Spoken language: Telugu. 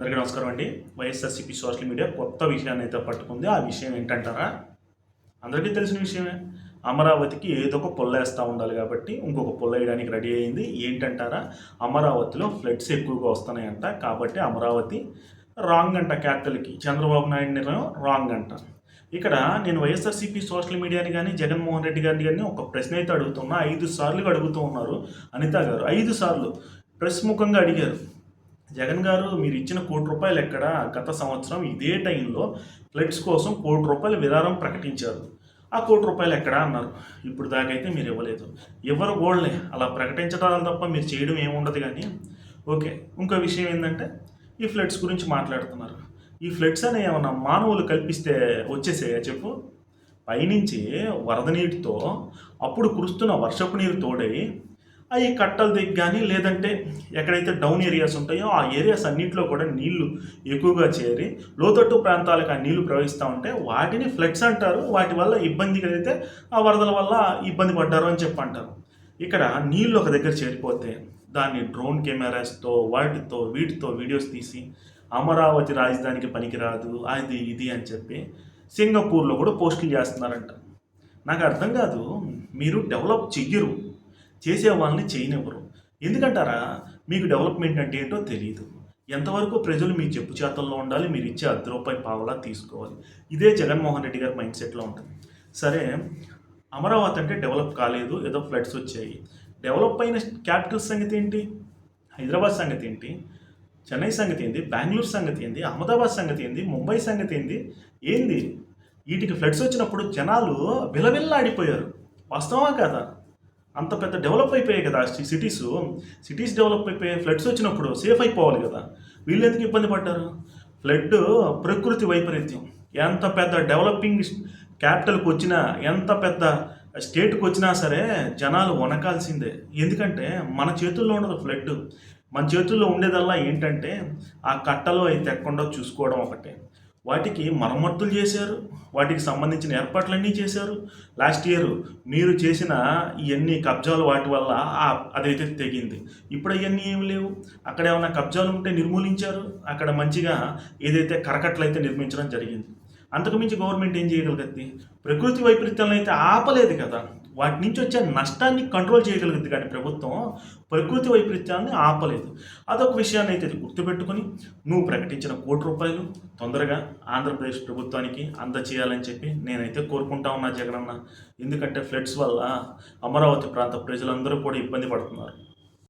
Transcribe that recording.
అందరికీ నమస్కారం అండి. వైఎస్ఆర్సీపీ సోషల్ మీడియా కొత్త విషయాన్ని అయితే పట్టుకుంది. ఆ విషయం ఏంటంటారా? అందరికీ తెలిసిన విషయమే. అమరావతికి ఏదో ఒక పొల్ల వేస్తూ ఉండాలి కాబట్టి ఇంకొక పొల్ల వేయడానికి రెడీ అయింది. ఏంటంటారా? అమరావతిలో ఫ్లడ్స్ ఎక్కువగా వస్తున్నాయంట కాబట్టి అమరావతి రాంగ్ అంట క్యాపిటల్కి. చంద్రబాబు నాయుడు నిర్ణయం రాంగ్ అంట ఇక్కడ నేను వైఎస్ఆర్సీపీ సోషల్ మీడియాని కానీ జగన్మోహన్ రెడ్డి గారిని కానీ ఒక ప్రశ్న అయితే అడుగుతున్నా. ఐదు సార్లు అడుగుతూ ఉన్నారు. అనిత గారు ఐదు సార్లు ప్రెస్ ముఖంగా అడిగారు. జగన్ గారు మీరు ఇచ్చిన కోటి రూపాయలు ఎక్కడ? గత సంవత్సరం ఇదే టైంలో ఫ్లడ్స్ కోసం కోటి రూపాయలు విరాళం ప్రకటించారు. ఆ కోటి రూపాయలు ఎక్కడా అన్నారు? ఇప్పుడు దాకైతే మీరు ఇవ్వలేదు. ఎవరు గోల్డ్లే? అలా ప్రకటించడం తప్ప మీరు చేయడం ఏముండదు కానీ. ఓకే ఇంకో విషయం ఏంటంటే ఈ ఫ్లడ్స్ గురించి మాట్లాడుతున్నారు. ఈ ఫ్లడ్స్ అనే ఏమన్నా మానవులు కల్పిస్తే వచ్చేసాయా చెప్పు? పైనుంచి వరద నీటితో అప్పుడు కురుస్తున్న వర్షపు నీరు తోడై అవి కట్టల దగ్గర కానీ లేదంటే ఎక్కడైతే డౌన్ ఏరియాస్ ఉంటాయో ఆ ఏరియాస్ అన్నింటిలో కూడా నీళ్ళు ఎక్కువగా చేరి లోతట్టు ప్రాంతాలకు ఆ నీళ్ళు ప్రవహిస్తూ ఉంటే వాటిని ఫ్లడ్స్ అంటారు. వాటి వల్ల ఇబ్బంది కలిగితే ఆ వరదల వల్ల ఇబ్బంది పడ్డారు అని చెప్పి అంటారు ఇక్కడ నీళ్ళు ఒక దగ్గర చేరిపోతే దాన్ని డ్రోన్ కెమెరాస్తో వాటితో వీటితో వీడియోస్ తీసి అమరావతి రాజధానికి పనికిరాదు అది ఇది అని చెప్పి సింగపూర్లో కూడా పోస్టులు చేస్తున్నారంట. నాకు అర్థం కాదు మీరు డెవలప్ చెయ్యరు. చేసే వాళ్ళని చేయనివ్వరు. ఎందుకంటారా? మీకు డెవలప్మెంట్ అంటే ఏంటో తెలియదు ఎంతవరకు ప్రజలు మీ చెప్పు చేతల్లో ఉండాలి మీరు ఇచ్చే అర్ధ రూపాయి పావలా తీసుకోవాలి. ఇదే జగన్మోహన్ రెడ్డి గారి మైండ్ సెట్లో ఉంటుంది. సరే అమరావతి అంటే డెవలప్ కాలేదు ఏదో ఫ్లడ్స్ వచ్చాయి. డెవలప్ అయిన క్యాపిటల్ సంగతి ఏంటి? హైదరాబాద్ సంగతి ఏంటి? చెన్నై సంగతి ఏంది? బెంగళూరు సంగతి ఏంది? అహ్మదాబాద్ సంగతి ఏంది? ముంబై సంగతి ఏంది? ఏంది? వీటికి ఫ్లడ్స్ వచ్చినప్పుడు జనాలు విలవిల్లాడిపోయారు. వాస్తవమా కదా? అంత పెద్ద డెవలప్ అయిపోయాయి కదా సిటీస్. సిటీస్ డెవలప్ అయిపోయాయి ఫ్లడ్స్ వచ్చినప్పుడు సేఫ్ అయిపోవాలి కదా. వీళ్ళు ఎందుకు ఇబ్బంది పడ్డారు? ఫ్లడ్ ప్రకృతి వైపరీత్యం. ఎంత పెద్ద డెవలపింగ్ క్యాపిటల్కి వచ్చినా ఎంత పెద్ద స్టేట్కి వచ్చినా సరే జనాలు వనకాల్సిందే ఎందుకంటే మన చేతుల్లో ఉండదు ఫ్లడ్. మన చేతుల్లో ఉండేదల్లా ఏంటంటే ఆ కట్టలో అయితే ఎక్కకుండా చూసుకోవడం ఒకటే. వాటికి మరమ్మతులు చేశారు వాటికి సంబంధించిన ఏర్పాట్లన్నీ చేశారు. లాస్ట్ ఇయర్ మీరు చేసిన ఇవన్నీ కబ్జాలు వాటి వల్ల ఆ- అదైతే తెగింది. ఇప్పుడు అవన్నీ ఏమి లేవు. అక్కడ ఏమైనా కబ్జాలు ఉంటే నిర్మూలించారు. అక్కడ మంచిగా ఏదైతే కరకట్లు అయితే నిర్మించడం జరిగింది. అంతకుమించి గవర్నమెంట్ ఏం చేయగలుగుతుంది ప్రకృతి వైపరీత్యాలను అయితే ఆపలేదు కదా. వాటి నుంచి వచ్చే నష్టాన్ని కంట్రోల్ చేయగలిగింది కానీ ప్రభుత్వం ప్రకృతి వైపరీత్యాన్ని ఆపలేదు. అదొక విషయాన్ని అయితే గుర్తుపెట్టుకొని నువ్వు ప్రకటించిన కోటి రూపాయలు తొందరగా ఆంధ్రప్రదేశ్ ప్రభుత్వానికి అందచేయాలని చెప్పి నేనైతే కోరుకుంటా ఉన్నా జగనన్న. ఎందుకంటే ఫ్లడ్స్ వల్ల అమరావతి ప్రాంత ప్రజలందరూ కూడా ఇబ్బంది పడుతున్నారు.